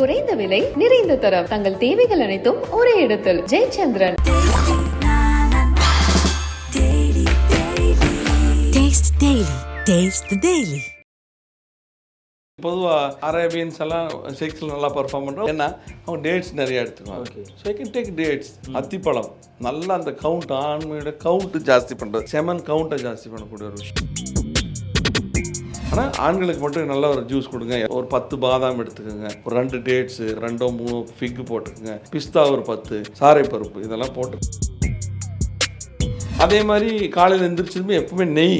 குறைந்த விலை நிறைந்த தரம். தங்கள் தேவைகள் அனைத்தும் ஒரே இடத்தில். Jayachandran. Taste Daily. Taste the Daily. பொதுவாக அரேபியன்ஸ் எல்லாம் செக்ஸில் நல்லா பர்ஃபார்ம் பண்ணுறோம் ஏன்னா அவங்க டேட்ஸ் நிறைய எடுத்துக்குவாங்க. So I can take dates அத்திப்பழம். நல்லா அந்த கவுண்ட் ஆண்மையோட கவுண்ட் ஜாஸ்தி பண்ணுறது செமன் கவுண்ட்டை ஜாஸ்தி பண்ணக்கூடிய ஒரு விஷயம். ஆனால் ஆண்களுக்கு மட்டும் நல்ல ஒரு ஜூஸ் கொடுங்க. ஒரு பத்து பாதாம் எடுத்துக்கோங்க. ஒரு ரெண்டு டேட்ஸு ரெண்டோ மூணோ ஃபிக்கு போட்டுக்கோங்க. பிஸ்தா ஒரு பத்து சாரை பருப்பு இதெல்லாம் போட்டு. அதே மாதிரி காலையில் எந்திரிச்சதுமே எப்பவுமே நெய்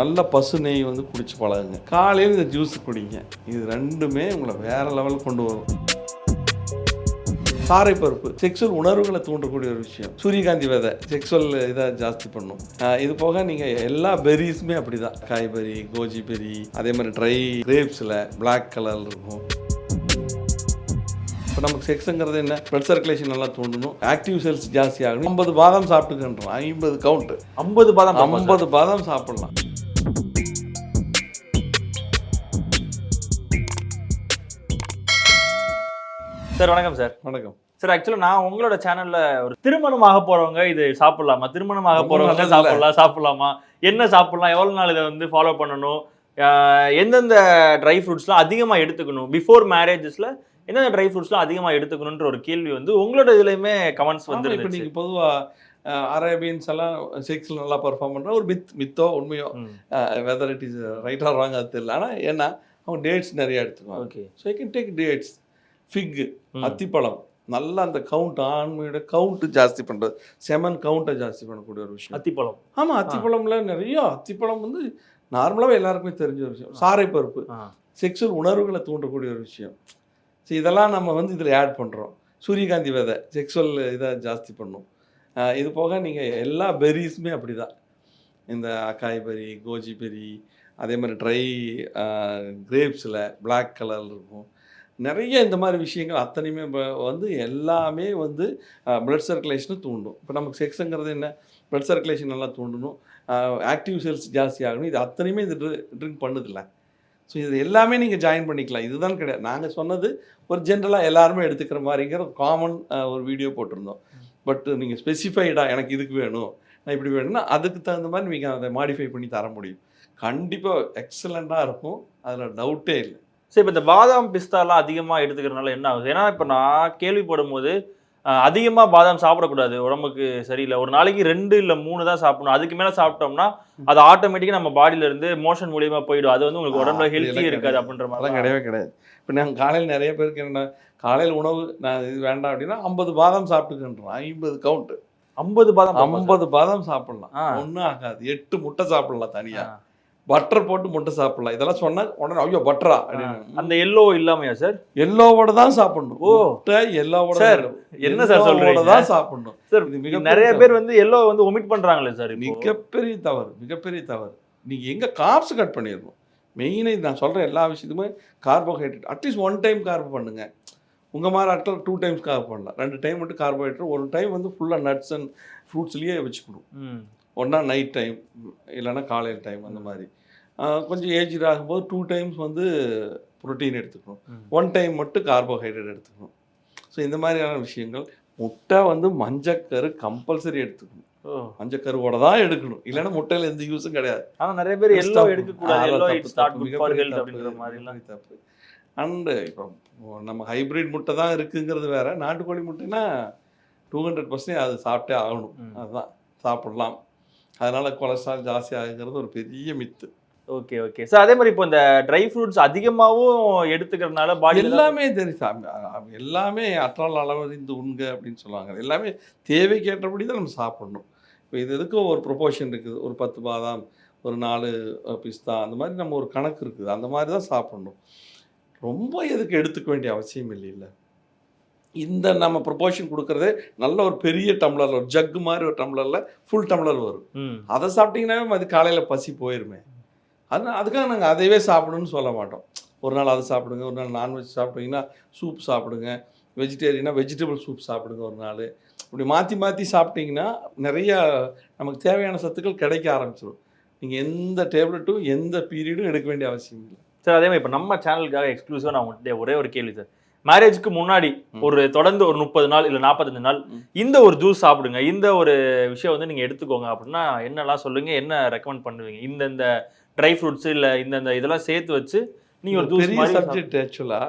நல்ல பசு நெய் வந்து குடிச்சு பழகுங்க. காலையில் இந்த ஜூஸ் குடிங்க. இது ரெண்டுமே உங்களை வேற லெவலுக்கு கொண்டு வரும். சாரை பருப்பு செக்ஷுவல் உணர்வுகளை தூண்டக்கூடிய ஒரு விஷயம். சூரியகாந்தி விதை செக்ஷுவல் இதை ஜாஸ்தி பண்ணும். இது போக நீங்கள் எல்லா பெர்ரிஸுமே அப்படி தான் காய்பெரி கோஜி பெரி அதே மாதிரி ட்ரை கிரேப்ஸில் பிளாக் கலர் இருக்கும். இப்போ நமக்கு செக்ஸுங்கிறது என்ன? பிளட் சர்க்குலேஷன் நல்லா தூண்டணும். ஆக்டிவ் செல்ஸ் ஜாஸ்தி ஆகணும். ஐம்பது பாதாம் சாப்பிட்டுக்கின்றோம். ஐம்பது கவுண்ட் ஐம்பது பாதாம் ஐம்பது பாதாம் சாப்பிடலாம். சார் வணக்கம் சார். வணக்கம். சார் ஆக்சுவலாக நான் உங்களோட சேனல்ல ஒரு திருமணம் ஆக போறவங்க இது சாப்பிடலாமா? திருமணம் ஆக ரொம்ப போறவங்க. சாப்பிடலாம் சாப்பிடலாமா? என்ன சாப்பிடலாம்? எவ்வளவு நாள் இதை வந்து ஃபாலோ பண்ணணும்? எந்தெந்த ட்ரை ஃப்ரூட்ஸ்லாம் அதிகமாக எடுத்துக்கணும்? பிஃபோர் மேரேஜஸ்ல எந்தெந்த ட்ரை ஃப்ரூட்ஸ்லாம் அதிகமாக எடுத்துக்கணுன்ற ஒரு கேள்வி வந்து உங்களோட இதுலயுமே கமெண்ட்ஸ் ஆமா, இப்போ வந்து நீங்கள் பொதுவாக அரேபியன்ஸ் எல்லாம் செக்ஸில் நல்லா பர்ஃபார்ம் பண்ணுற ஒரு மித் மித்தோ உண்மையோ வெதர் இட் இஸ் ரைட்டாக ராங் அது தெரியல. ஆனால் ஏன்னா அவங்க டேட்ஸ் நிறைய எடுத்துக்குவாங்க. Okay so I can take dates fig அத்திப்பழம். நல்லா அந்த கவுண்ட் ஆண்மையோட கவுண்ட் ஜாஸ்தி பண்ணுறது செமன் கவுண்ட்டை ஜாஸ்தி பண்ணக்கூடிய ஒரு விஷயம். அத்திப்பழம். ஆமாம் அத்திப்பழம்ல நிறைய அத்திப்பழம் வந்து நார்மலாகவே எல்லாருக்குமே தெரிஞ்ச ஒரு விஷயம். சாரை பருப்பு. செக்ஷுவல் உணர்வுகளை தூண்டக்கூடிய ஒரு விஷயம். ஸோ இதெல்லாம் நம்ம வந்து இதில் ஆட் பண்ணுறோம் சூரியகாந்தி விதை செக்ஷுவல் இதை ஜாஸ்தி பண்ணும். இது போக நீங்கள் எல்லா பெர்ரிஸுமே அப்படி தான் இந்த அக்காய் பெரி கோஜி பெரி அதே மாதிரி ட்ரை கிரேப்ஸில் Black கலர் இருக்கும். நிறைய இந்த மாதிரி விஷயங்கள் அத்தனையுமே இப்போ வந்து எல்லாமே வந்து பிளட் சர்க்குலேஷனை தூண்டும். இப்போ நமக்கு செக்ஸுங்கிறது என்ன? பிளட் சர்க்குலேஷன் நல்லா தூண்டணும். ஆக்டிவ் செல்ஸ் ஜாஸ்தி ஆகணும். இது அத்தனையுமே இது ட்ரிங்க் பண்ணுதில்ல. ஸோ இது எல்லாமே நீங்கள் ஜாயின் பண்ணிக்கலாம். இதுதான் கிடையாது. நாங்கள் சொன்னது ஒரு ஜென்ரலாக எல்லாருமே எடுத்துக்கிற மாதிரிங்கிற காமன் ஒரு வீடியோ போட்டிருந்தோம். பட் நீங்கள் ஸ்பெசிஃபைடாக எனக்கு இதுக்கு வேணும் நான் இப்படி வேணும்னா அதுக்கு தகுந்த மாதிரி நீங்கள் அதை மாடிஃபை பண்ணி தர முடியும். கண்டிப்பாக எக்ஸலண்ட்டாக இருக்கும். அதில் டவுட்டே இல்லை. சரி இப்போ இந்த பாதாம் பிஸ்தாலாம் அதிகமாக எடுத்துக்கிறதுனால என்ன ஆகுது? ஏன்னா இப்போ நான் கேள்விப்படும் போது அதிகமாக பாதாம் சாப்பிடக்கூடாது. உடம்புக்கு சரியில்லை. ஒரு நாளைக்கு ரெண்டு இல்லை மூணு தான் சாப்பிடணும். அதுக்கு மேலே சாப்பிட்டோம்னா அது ஆட்டோமேட்டிக்காக நம்ம பாடியில இருந்து மோஷன் மூலியமா போயிடும். அது வந்து உங்களுக்கு உடம்புல ஆ, அப்படி ஹெல்த்தி எல்லாம் இருக்காது. அப்படின்ற மாதிரி. கிடையவே கிடையாது. இப்போ நாங்கள் காலையில் நிறைய பேருக்கு என்ன காலையில் உணவு நான் இது வேண்டாம் அப்படின்னா ஐம்பது பாதாம் சாப்பிட்டுக்கின்றோம் ஐம்பது கவுண்ட்டு ஐம்பது பாதாம் ஐம்பது பாதாம் சாப்பிடலாம். ஒன்றும் ஆகாது. எட்டு முட்டை சாப்பிடலாம். தனியாக. பட்டர் போட்டு முட்டை சாப்பிடலாம். இதெல்லாம் சொன்னா உடனே ஐயோ பட்டரா அந்த எல்லோ இல்லாமையா சார் எல்லோவோட தான் சாப்பிடணும். ஓ. எல்லோவோட சார், என்ன சார் சொல்றீங்க? தான் சாப்பிடணும். சார் மிகப்பெரிய நிறைய. பேர் வந்து எல்லோ வந்து ஒமிட் பண்றாங்களே சார் மிகப்பெரிய தவறு மிகப்பெரிய தவறு. நீங்க எங்க கார்ப்ஸ் கட் பண்ணிடணும்? மெயினாக நான் சொல்ற எல்லா விஷயத்துக்குமே carbohydrate at least one time carb பண்ணுங்க. உங்க மாதிரி ஆட்கள் டூ டைம்ஸ் கார்ப் பண்ணலாம். ரெண்டு டைம் மட்டும் கார்போஹைட்ரேட் ஒரு டைம் வந்து ஃபுல்லாக நட்ஸ் அண்ட் ஃப்ரூட்ஸ்லேயே வச்சுக்கணும். ஒன்றா நைட் டைம் இல்லைன்னா காலையில் டைம் அந்த மாதிரி. கொஞ்சம் ஏஜ் ஆகும்போது டூ டைம்ஸ் வந்து புரோட்டீன் எடுத்துக்கணும். ஒன் டைம் மட்டும் கார்போஹைட்ரேட் எடுத்துக்கணும். ஸோ இந்த மாதிரியான விஷயங்கள் முட்டை வந்து மஞ்சக்கரு கம்பல்சரி எடுத்துக்கணும். மஞ்சக்கருவோட தான் எடுக்கணும். இல்லைன்னா முட்டையில் எந்த யூஸும் கிடையாது. ஆனா நிறைய பேர் எல்லோ தப்பு. எடுக்க கூடாது அதான் எல்லோ தப்பு, அண்டு இப்போ நம்ம ஹைபிரிட் முட்டை தான் இருக்குங்கிறது வேற. நாட்டுக்கோழி முட்டைனா டூ ஹண்ட்ரட் பர்சன்டேஜ் அது சாப்பிட்டே ஆகணும். அதுதான். சாப்பிடலாம். அதனால கொலஸ்ட்ரால் ஜாஸ்தி ஆகுங்கிறது ஒரு பெரிய மித்து ஓகே ஓகே சார் அதே மாதிரி இப்போ இந்த ட்ரை ஃப்ரூட்ஸ் அதிகமாகவும் எடுத்துக்கிறதுனால பாடி எல்லாமே தெரியும் எல்லாமே அற்றால் அளவறிந்து உண்க அப்படின்னு சொல்லுவாங்க. எல்லாமே தேவைக்கேற்றபடி தான் நம்ம சாப்பிடணும். இப்போ இது எதுக்கும் ஒரு ப்ரொபோர்ஷன் இருக்குது. ஒரு பத்து பாதாம் ஒரு நாலு பிஸ்தா அந்த மாதிரி நம்ம ஒரு கணக்கு இருக்குது. அந்த மாதிரி தான் சாப்பிடணும். ரொம்ப எதுக்கு எடுத்துக்க வேண்டிய அவசியம் இல்லைல்ல. இந்த நம்ம ப்ரொபோர்ஷன் கொடுக்குறதே நல்ல ஒரு பெரிய டம்ளர் ஒரு ஜக்கு மாதிரி ஒரு டம்ளரில் ஃபுல் டம்ளர் வரும். அதை சாப்பிட்டீங்கன்னாவே அது காலையில் பசி போயிருமே. அது அதுக்காக நாங்கள் அதையவே சாப்பிடணும்னு சொல்ல மாட்டோம். ஒரு நாள் அதை சாப்பிடுங்க ஒரு நாள் நான்வெஜ் சாப்பிட்டீங்கன்னா சூப் சாப்பிடுங்க. வெஜிடேரியனா வெஜிடபிள் சூப் சாப்பிடுங்க ஒரு நாள். இப்படி மாற்றி மாற்றி சாப்பிட்டீங்கன்னா நிறைய நமக்கு தேவையான சத்துக்கள் கிடைக்க ஆரம்பிச்சிடும் நீங்கள் எந்த டேப்லெட்டும் எந்த பீரியடும் எடுக்க வேண்டிய அவசியம் இல்லை. சார் அதே மாதிரி இப்போ நம்ம சேனலுக்காக எக்ஸ்க்ளூசிவாக நான் உங்கள்கிட்ட ஒரே ஒரு கேள்வி சார். மேரேஜ்க்கு முன்னாடி. ஒரு தொடர்ந்து ஒரு முப்பது நாள் இல்ல நாற்பத்தஞ்சு நாள். இந்த ஒரு ஜூஸ் சாப்பிடுங்க. இந்த ஒரு விஷயம் வந்து நீங்க எடுத்துக்கோங்க அப்படின்னா என்னெல்லாம் சொல்லுங்க என்ன ரெக்கமெண்ட் பண்ணுவீங்க? இந்த இந்த ட்ரை ஃப்ரூட்ஸ் இல்ல இந்த இந்த இதெல்லாம் சேர்த்து வச்சு நீங்க ஒரு ஜூஸ் சப்ஜெக்ட் ஆக்சுவலாக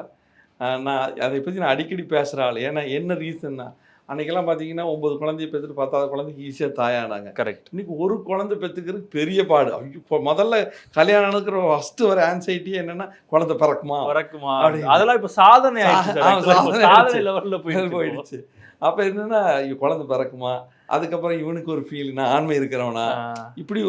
நான் அதை பற்றி நான் அடிக்கடி பேசுகிற ஆள். ஏன்னா என்ன ரீசன்னா அன்னைக்கெல்லாம் பார்த்தீங்கன்னா ஒன்பது குழந்தைய பெற்றுட்டு பத்தாவது குழந்தைக்கு ஈஸியாக தாயானாங்க. கரெக்ட் இன்னைக்கு ஒரு குழந்தை பெற்றுக்கிறதுக்கு பெரிய பாடு. இப்போ முதல்ல கல்யாணம் நடக்கிற ஃபஸ்ட்டு வர ஆன்சைட்டியே என்னன்னா குழந்தை பிறக்குமா? அப்படி. அதெல்லாம் இப்ப சாதனை சாதனை. லெவல்ல போயிடுச்சு போயிடுச்சு. அப்போ என்னன்னா குழந்தை பிறக்குமா? அதுக்கப்புறம் இவனுக்கு ஒரு ஃபீல் நான் ஆண்மை இருக்கிறவனா. இப்படி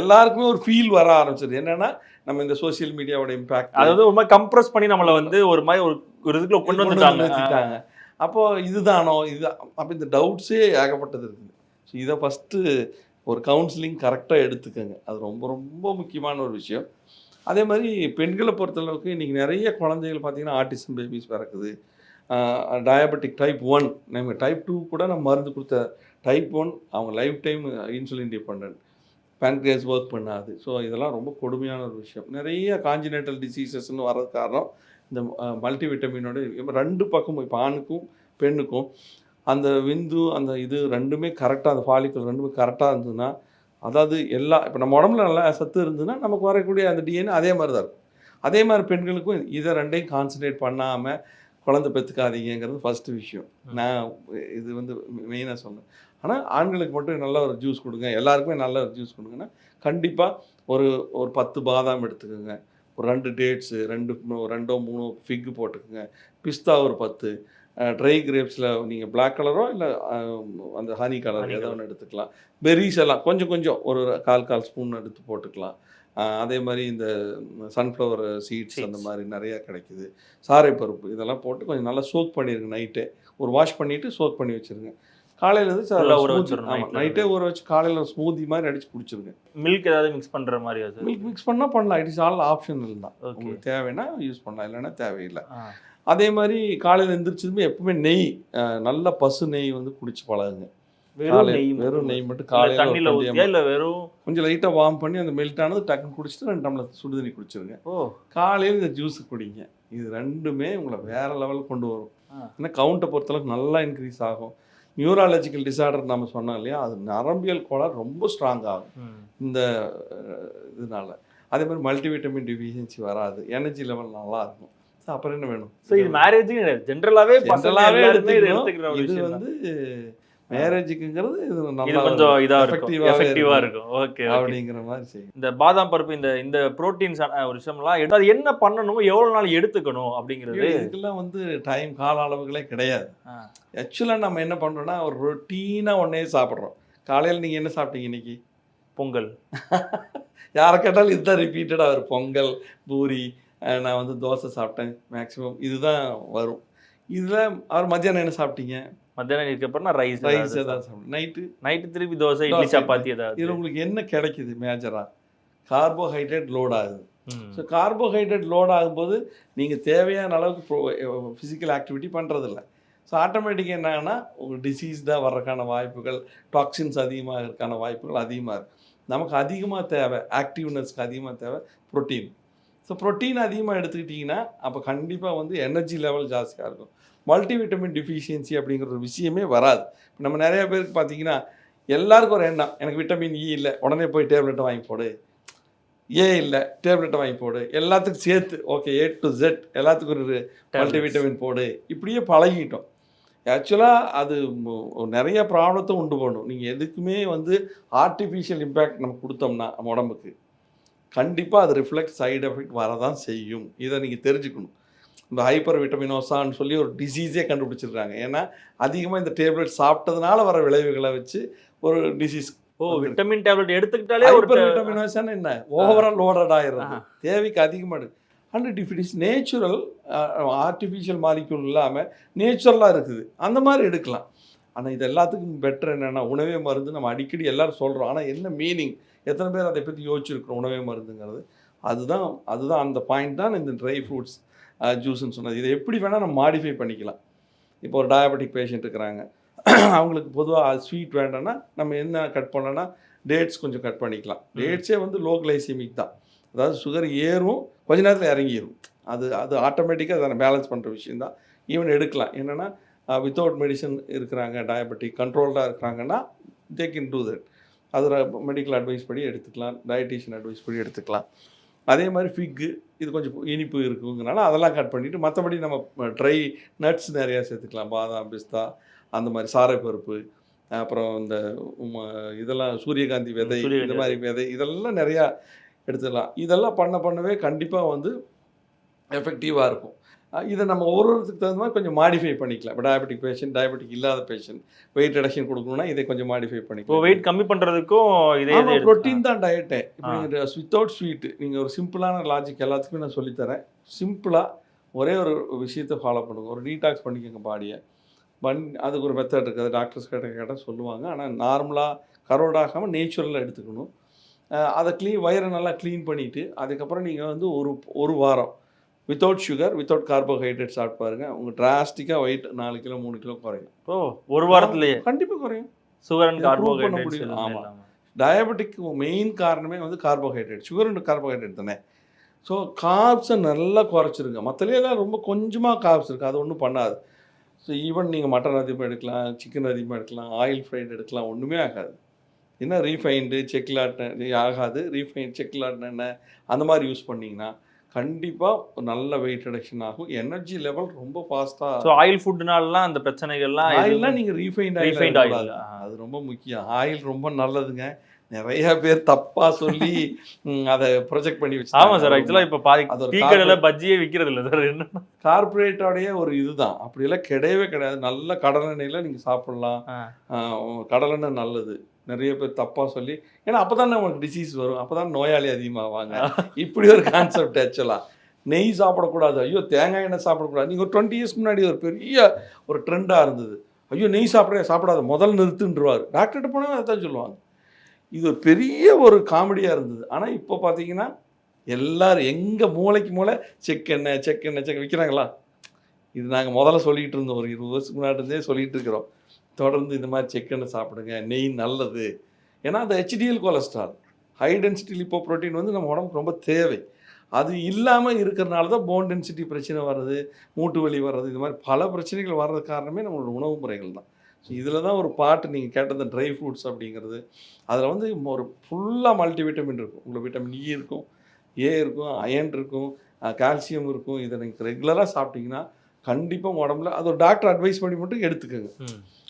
எல்லாருக்குமே ஒரு ஃபீல் வர ஆரம்பிச்சது. என்னன்னா நம்ம இந்த சோஷியல் மீடியாவோட இம்பாக்ட் அது வந்து ஒரு மாதிரி கம்ப்ரஸ் பண்ணி நம்மள வந்து ஒரு மாதிரி ஒரு ஒரு இதுக்குள்ள கொண்டு வந்துட்டாங்க. அப்போது இதுதானோ? இது அப்போ இந்த டவுட்ஸே ஏகப்பட்டது இருக்குது. ஸோ இதை ஃபஸ்ட்டு ஒரு கவுன்சிலிங் கரெக்டாக எடுத்துக்கோங்க. அது ரொம்ப ரொம்ப முக்கியமான ஒரு விஷயம். அதே மாதிரி பெண்களை பொறுத்தளவுக்கு இன்றைக்கி நிறைய குழந்தைகள் பார்த்தீங்கன்னா ஆர்டிசம் பேபிஸ் பிறக்குது. டயபெட்டிக் டைப் ஒன் நம்ம டைப் டூ கூட நம்ம மருந்து கொடுத்த டைப் ஒன் அவங்க life time insulin depend pancreas work பண்ணாது. ஸோ இதெல்லாம் ரொம்ப கொடுமையான ஒரு விஷயம். நிறைய காஞ்சினேட்டல் டிசீசஸ்ன்னு வர்றது காரணம் இந்த மல்டி விட்டமினோட ரெண்டு பக்கமும் இப்போ ஆணுக்கும் பெண்ணுக்கும் அந்த விந்து அந்த இது ரெண்டுமே கரெக்டாக அந்த ஃபாலிக்கல் ரெண்டுமே கரெக்டாக இருந்ததுன்னா அதாவது எல்லா இப்போ நம்ம உடம்புல நல்லா சத்து இருந்ததுன்னா நமக்கு வரக்கூடிய அந்த டிஎன்ஏ அதே மாதிரி தான் இருக்கும். அதே மாதிரி பெண்களுக்கும் இதை ரெண்டையும் கான்சன்ட்ரேட் பண்ணாமல் குழந்தை பெற்றுக்காதீங்கிறது ஃபஸ்ட்டு விஷயம். நான் இது வந்து மெயினாக சொன்னேன் ஆனால் ஆண்களுக்கு மட்டும் நல்ல ஒரு ஜூஸ் கொடுங்க. எல்லாருக்குமே நல்ல ஒரு ஜூஸ் கொடுங்கன்னா கண்டிப்பாக ஒரு ஒரு பத்து பாதாம் எடுத்துக்கோங்க. ஒரு ரெண்டு டேட்ஸு ரெண்டு ரெண்டோ மூணோ ஃபிக்கு போட்டுக்கோங்க. பிஸ்தா ஒரு பத்து. ட்ரை கிரேப்ஸில் நீங்கள் Black கலரோ இல்லை அந்த ஹனி கலர் ஏதோ. ஒன்று எடுத்துக்கலாம். பெர்ரிஸ் எல்லாம் கொஞ்சம் கொஞ்சம் ஒரு கால் கால் ஸ்பூன் எடுத்து போட்டுக்கலாம். அதே மாதிரி இந்த சன்ஃப்ளவர் சீட்ஸ் அந்த. மாதிரி நிறைய கிடைக்குது. சாரை பருப்பு இதெல்லாம் போட்டு கொஞ்சம் நல்லா சோக் பண்ணிடுங்க நைட்டே ஒரு வாஷ் பண்ணிவிட்டு சோக் பண்ணி வச்சுருங்க. காலையில் ஆ ஊற வந்து வச்சிடணும் நைட்டே ஊற வச்சு காலையில் ஸ்மூதி மாதிரி அடிச்சு குடிச்சிருங்க. மில்க் ஏதாவது மிக்ஸ் பண்ற மாதிரி அது மில்க் மிக்ஸ் பண்ணால் பண்ணலாம். இட் இஸ் ஆல் ஆப்ஷனல் தான். உங்களுக்கு தேவைன்னா யூஸ் பண்ணலாம். இல்லைன்னா தேவையில்லை. அதே மாதிரி காலையில் எந்திரிச்சதுமே எப்பவுமே நெய் நல்ல பசு நெய் வந்து குடிச்சு பழகுங்க. வெறும் நெய் மட்டும். காலையில் வெறும்? கொஞ்சம் லைட்டாக வார்ம் பண்ணி அந்த மெல்ட் ஆனது டக்குன்னு குடிச்சிட்டு ரெண்டு டம்ளர் சுடுதண்ணி குடிச்சிருங்க. ஓ. காலையில் இந்த ஜூஸ் குடிங்க. இது ரெண்டுமே உங்களை வேற லெவல் கொண்டு வரும். ஏன்னா கவுண்ட்டை பொறுத்தளவுக்கு நல்லா இன்க்ரீஸ் ஆகும். நியூராலஜிக்கல் டிசார்டர் நம்ம சொன்னோம் இல்லையா? அது நரம்பியல் கோளாறு ரொம்ப ஸ்ட்ராங் ஆகும். இந்த இதனால. அதே மாதிரி மல்டிவிட்டமின் டிஃபிஷியன்சி வராது. எனர்ஜி லெவல் நல்லா இருக்கும். So, அப்புறம் என்ன வேணும்? So இது மேரேஜ் ஜென்ரலாவே ஜென்ரலாவே எல்லாருமே இதை. வந்து மேரேஜுக்குங்கிறது இது நல்லா கொஞ்சம் இதா இருக்கும். effective-ஆவே எஃபெக்டிவா இருக்கும். ஓகே அப்படிங்கிற மாதிரி செய்யும் இந்த பாதாம் பருப்பு இந்த இந்த புரோட்டீன்ஸ் ஒரு விஷயம்லாம் எடுத்து அது என்ன பண்ணணும் எவ்வளவு நாள் எடுத்துக்கணும் அப்படிங்கிறது. இதுக்கெல்லாம் வந்து டைம் கால அளவுகளே கிடையாது. ஆக்சுவலாக நம்ம என்ன பண்ணுறோம்னா ஒரு ரொட்டீனாக ஒன்றே சாப்பிட்றோம். காலையில் நீங்கள் என்ன சாப்பிட்டீங்க இன்னைக்கு? பொங்கல். யாரை கேட்டாலும் இதுதான் ரிப்பீட்டடாக வரும். பொங்கல் பூரி நான் வந்து தோசை சாப்பிட்டேன் மேக்ஸிமம் இதுதான் வரும். இதில் அவர் மத்தியானம் என்ன சாப்பிட்டீங்க? மத்தியானம் இதுக்கப்புறம் ரைஸ் ரைஸ் ஏதாவது நைட்டு நைட்டு திருப்பி தோசை இட்லி சப்பாத்தி ஏதாவது. இதில் உங்களுக்கு என்ன கிடைக்குது மேஜராக கார்போஹைட்ரேட் லோட் ஆகுது. ஸோ கார்போஹைட்ரேட் லோட் ஆகும்போது நீங்கள் தேவையான அளவுக்கு ப்ரோ ஃபிசிக்கல் ஆக்டிவிட்டி பண்ணுறதில்ல ஸோ ஆட்டோமேட்டிக்காக என்னன்னா உங்களுக்கு டிசீஸ்டாக வர்றதுக்கான வாய்ப்புகள் டாக்ஸின்ஸ் அதிகமாக இருக்கான வாய்ப்புகள் அதிகமாக இருக்குது நமக்கு அதிகமாக தேவை ஆக்டிவ்னஸ்க்கு அதிகமாக தேவை ப்ரோட்டீன் ஸோ ப்ரோட்டீன் அதிகமாக எடுத்துக்கிட்டிங்கன்னா அப்போ கண்டிப்பாக வந்து எனர்ஜி லெவல் ஜாஸ்தியாக இருக்கும். மல்டிவிட்டமின் டிஃபிஷியன்சி அப்படிங்கிற ஒரு விஷயமே வராது. நம்ம நிறைய பேருக்கு பார்த்தீங்கன்னா எல்லாருக்கும் ஒரு எண்ணம். எனக்கு விட்டமின் இ இல்லை. உடனே போய் டேப்லெட்டை வாங்கி போடு. ஏ இல்லை. டேப்லெட்டை வாங்கி போடு. எல்லாத்துக்கும் சேர்த்து ஓகே ஏ டு ஜெட் எல்லாத்துக்கும் ஒரு மல்டிவிட்டமின் போடு. இப்படியே பழகிட்டோம். ஆக்சுவலாக அது நிறைய ப்ராப்ளத்தை உண்டு பண்ணும். நீங்கள் எதுக்குமே வந்து ஆர்டிஃபிஷியல் இம்பேக்ட் நம்ம கொடுத்தோம்னா நம்ம உடம்புக்கு கண்டிப்பாக அது ரிஃப்ளெக்ட் சைடு எஃபெக்ட் வரதான் செய்யும். இதை நீங்கள் தெரிஞ்சுக்கணும். இந்த ஹைப்பர் விட்டமினோசான்னு சொல்லி ஒரு டிசீஸே கண்டுபிடிச்சிருக்காங்க. ஏன்னா அதிகமாக இந்த டேப்லெட் சாப்பிட்டதுனால வர விளைவுகளை வச்சு ஒரு டிசீஸ் ஓ விட்டமின் டேப்லெட் எடுத்துக்கிட்டாலே ஒரு ஹைப்பர் விட்டமினோசான் என்ன? ஓவரால் லோடட் ஆயிடுறது. ஆஹா. தேவைக்கு அதிகமாக இருக்கு. And is natural artificial molecule இல்லாமல் நேச்சுரலாக இருக்குது. அந்த மாதிரி எடுக்கலாம். ஆனால் இது எல்லாத்துக்கும் பெட்டர் என்னென்னா உணவே மருந்து நம்ம அடிக்கடி எல்லாரும் சொல்கிறோம் ஆனால் என்ன மீனிங் எத்தனை பேர் அதை பற்றி யோசிச்சிருக்கிறோம் உணவே மருந்துங்கிறது? அதுதான் அதுதான் அந்த பாயிண்ட் தான் இந்த ட்ரை ஃப்ரூட்ஸ் ஜூஸ்ன்னு சொன்னது. இதை எப்படி வேணால் நம்ம மாடிஃபை பண்ணிக்கலாம். இப்போ ஒரு டயபெட்டிக் பேஷண்ட் இருக்கிறாங்க. அவங்களுக்கு பொதுவாக ஸ்வீட் வேண்டாம்னா நம்ம என்ன கட் பண்ணோன்னா டேட்ஸ் கொஞ்சம் கட் பண்ணிக்கலாம். டேட்ஸே வந்து லோ கிளைசிமிக் தான். அதாவது சுகர் ஏறும் கொஞ்ச நேரத்தில் இறங்கிடும் அது அது ஆட்டோமேட்டிக்காக அதை பேலன்ஸ் பண்ணுற விஷயம் தான். ஈவன் எடுக்கலாம். என்னென்னா வித்தவுட் மெடிசன் இருக்கிறாங்க டயபெட்டிக் கண்ட்ரோல்டாக இருக்கிறாங்கன்னா தே கேன் டூ தட் அது மெடிக்கல் அட்வைஸ் படி எடுத்துக்கலாம். டயட்டீஷியன் அட்வைஸ் படி எடுத்துக்கலாம். அதே மாதிரி ஃபிக்கு இது கொஞ்சம் இனிப்பு இருக்குங்கனால அதெல்லாம் கட் பண்ணிவிட்டு மற்றபடி நம்ம ட்ரை நட்ஸ் நிறையா சேர்த்துக்கலாம். பாதாம் பிஸ்தா அந்த மாதிரி சாரைப்பருப்பு அப்புறம் இந்த இதெல்லாம் சூரியகாந்தி விதை இந்த மாதிரி விதை. இதெல்லாம் நிறையா எடுத்துக்கலாம் இதெல்லாம் பண்ண பண்ணவே கண்டிப்பாக வந்து எஃபெக்டிவாக இருக்கும். இதை நம்ம ஒரு ஒருத்தருக்கு தகுந்த மாதிரி கொஞ்சம் மாடிஃபை பண்ணிக்கலாம். இப்போ டயபெட்டிக் பேஷண்ட் டயபெட்டிக் இல்லாத பேஷண்ட் வெயிட் ரிடக்ஷன் கொடுக்கணும்னா இதை கொஞ்சம் மாடிஃபை இப்போ பண்ணிக்கலாம் வெயிட் கம்மி பண்றதுக்கும் இதே ப்ரோட்டீன் தான் டயட்டே இப்போ. நீங்கள் வித்தவுட் ஸ்வீட் நீங்கள் ஒரு சிம்பிளான லாஜிக் எல்லாத்துக்குமே நான் சொல்லித்தரேன் சிம்பிளாக ஒரே ஒரு விஷயத்தை ஃபாலோ பண்ணுங்க. ஒரு டீடாக்ஸ் பண்ணிக்கோங்க பாடியை பன் அதுக்கு ஒரு மெத்தட் இருக்குது டாக்டர்ஸ் கிட்ட கேட்டால் சொல்லுவாங்க. ஆனால் நார்மலாக கரோடாகாமல் நேச்சுரலாக எடுத்துக்கணும். அதை க்ளீன் வயிறை நல்லா க்ளீன் பண்ணிவிட்டு அதுக்கப்புறம் நீங்கள் வந்து ஒரு ஒரு வாரம் வித்தவுட் சுகர் வித்தவுட் கார்போஹைட்ரேட் சாப்பிட்டு பாருங்க. உங்கள் டிராஸ்டிக்காக வெயிட் நாலு கிலோ மூணு கிலோ குறையும். ஓ ஒரு வாரத்திலேயே? கண்டிப்பாக குறையும். சுகர் அண்ட் இதை prove பண்ண கார்போஹைட்ரேட்ஸ் முடியும். ஆமா. டயபெட்டிக் மெயின் காரணமே வந்து கார்போஹைட்ரேட் சுகர் அண்ட் கார்போஹைட்ரேட் தானே. ஸோ கார்ப்ஸை நல்லா குறைச்சிருங்க. மற்றலையெல்லாம் ரொம்ப கொஞ்சமாக கார்ப்ஸ் இருக்குது அது ஒன்றும் பண்ணாது. ஸோ ஈவன் நீங்கள் மட்டன் அதிகமாக எடுக்கலாம் சிக்கன் அதிகமாக எடுக்கலாம் ஆயில் ஃப்ரைட் எடுக்கலாம் ஒன்றுமே ஆகாது. என்ன ரீஃபைண்டு செக்லாட் ஆகாது. ரீஃபைண்ட் செக்லாட் எண்ணெய் அந்த மாதிரி யூஸ் பண்ணிங்கன்னா கண்டிப்பாக நல்ல வெயிட் ரிடக்ஷன் ஆகும். எனர்ஜி லெவல் ரொம்ப ஃபாஸ்ட்டாக ஸோ ஆயில் ஃபுட்னாலலாம் அந்த பிரச்சனைகள்லாம் ஆயில்லாம் நீங்க ரீஃபைண்ட் Refined ஆயில். அது ரொம்ப முக்கியம். ஆயில் ரொம்ப நல்லதுங்க. நிறைய பேர் தப்பா சொல்லி அதை ப்ரொஜெக்ட் பண்ணி வச்சு ஆமா சார். ஆக்சுவலா இப்ப பாதி டீ கடையில பஜ்ஜியே விக்கிறது இல்ல சார். என்ன? கார்பரேட்டோடைய ஒரு இதுதான். அப்படியெல்லாம் கிடையவே கிடையாது. நல்ல கடலெண்ணெயில நீங்க சாப்பிடலாம். கடலெண்ணெய் நல்லது. நிறைய பேர் தப்பா சொல்லி ஏன்னா அப்பதான் உங்களுக்கு டிசீஸ் வரும். அப்பதான் நோயாளி அதிகமாவாங்க இப்படி ஒரு கான்செப்ட் ஆக்சுவலா நெய் சாப்பிடக்கூடாது. ஐயோ தேங்காய் எண்ணெய் சாப்பிடக்கூடாது. நீங்கள் ஒரு டுவெண்ட்டி இயர்ஸ்க்கு முன்னாடி ஒரு பெரிய ஒரு ட்ரெண்டாக இருந்தது. ஐயோ நெய் சாப்பிட சாப்பிடாத. முதல் நிறுத்துன்றவார். டாக்டர்கிட்ட போனால் அதான் சொல்லுவாங்க. இது ஒரு பெரிய ஒரு காமெடியாக இருந்தது. ஆனால் இப்போ பார்த்தீங்கன்னா எல்லாரும் எங்கே மூளைக்கு மூளை செக் எண்ணெய் செக் எண்ணெய் செக் விற்கிறாங்களா இது நாங்கள் முதல்ல சொல்லிகிட்டு இருந்தோம். ஒரு இருபது வருஷத்துக்கு முன்னாடி இருந்தே சொல்லிட்டு இருக்கிறோம். தொடர்ந்து இந்த மாதிரி சிக்கனை சாப்பிடுங்க நெய் நல்லது. ஏன்னா அந்த HDL cholesterol high density lipoprotein வந்து நம்ம உடம்புக்கு ரொம்ப தேவை. அது இல்லாமல் இருக்கிறனால தான் போன் டென்சிட்டி பிரச்சனை வர்றது மூட்டு வலி வர்றது இது மாதிரி பல பிரச்சனைகள் வர்றது காரணமே நம்மளோட உணவு முறைகள் தான். ஸோ இதில் தான் ஒரு பாட்டு நீங்கள் கேட்டது ட்ரை ஃப்ரூட்ஸ் அப்படிங்கிறது. அதில் வந்து ஒரு ஃபுல்லாக மல்டிவிட்டமின் இருக்கும். உங்களுக்கு விட்டமின் இ e இருக்கும் ஏ இருக்கும் அயன் இருக்கும் கால்சியம் இருக்கும். இதை நீங்கள் ரெகுலராக சாப்பிட்டீங்கன்னா கண்டிப்பாக உடம்புல அது ஒரு டாக்டர் அட்வைஸ் பண்ணி மட்டும் எடுத்துக்கோங்க.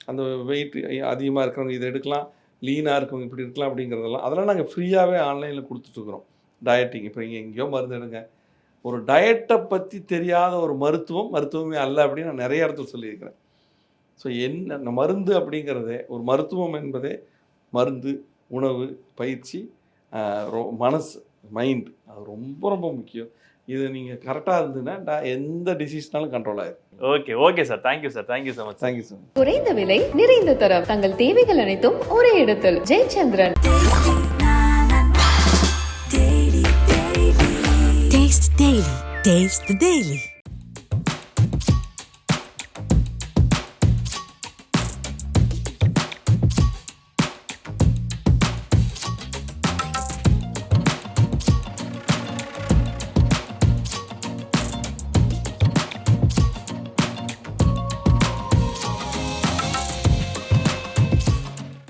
அந்த வெயிட் அதிகமாக இருக்கிறவங்க இதை எடுக்கலாம் லீனாக இருக்கவங்க இப்படி இருக்கலாம் அப்படிங்கிறதெல்லாம் அதெல்லாம் நாங்கள் ஃப்ரீயாகவே ஆன்லைனில் கொடுத்துட்ருக்குறோம் டயட்டிங் இப்போ இங்கே எங்கேயோ மருந்து எடுங்க. ஒரு டயட்டை பற்றி தெரியாத ஒரு மருத்துவம் மருத்துவமே அல்ல அப்படின்னு நான் நிறைய இடத்துல சொல்லியிருக்கிறேன். ஸோ என்ன மருந்து அப்படிங்கிறதே ஒரு மருத்துவம் என்பதே மருந்து உணவு பயிற்சி ரொ- மனசு மைண்ட் அது ரொம்ப ரொம்ப முக்கியம். இது நீங்கள் கரெக்டாக இருந்ததுன்னா எந்த டிசீஸ்னாலும் கண்ட்ரோல் ஆயிடும் okay okay sir thank you sir thank you so much thank you sir குறைந்த விலை நிறைந்த தரம். தங்கள் தேவைகள் அனைத்தும் ஒரே இடத்தில். ஜெயச்சந்திரன். Taste the Daily.